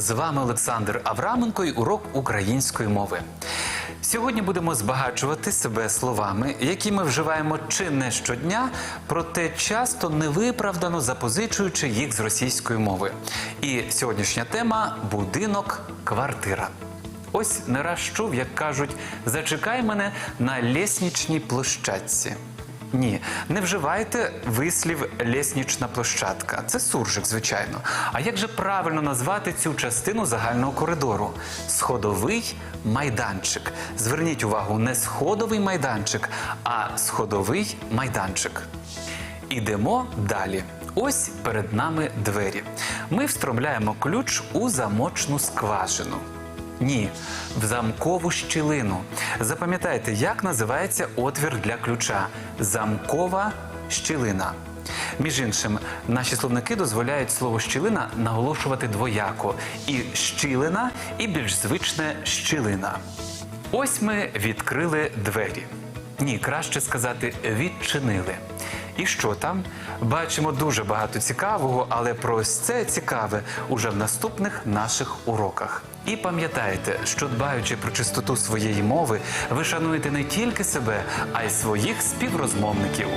З вами Олександр Авраменко і урок української мови. Сьогодні будемо збагачувати себе словами, які ми вживаємо чи не щодня, проте часто невиправдано запозичуючи їх з російської мови. І сьогоднішня тема будинок, квартира. Ось не раз чув, як кажуть, зачекай мене на ліснічній площадці. Ні, не вживайте вислів ліснічна площадка. Це суржик, звичайно. А як же правильно назвати цю частину загального коридору? Сходовий майданчик. Зверніть увагу, не сходовий майданчик, а сходовий майданчик. Ідемо далі. Ось перед нами двері. Ми встромляємо ключ у замочну скважину. Ні, в замкову щілину. Запам'ятайте, як називається отвір для ключа замкова щілина. Між іншим, наші словники дозволяють слово щілина наголошувати двояко і щілина, і більш звичне щілина. Ось ми відкрили двері. Ні, краще сказати, відчинили. І що там? Бачимо дуже багато цікавого, але про ось це цікаве уже в наступних наших уроках. І пам'ятайте, що дбаючи про чистоту своєї мови, ви шануєте не тільки себе, а й своїх співрозмовників.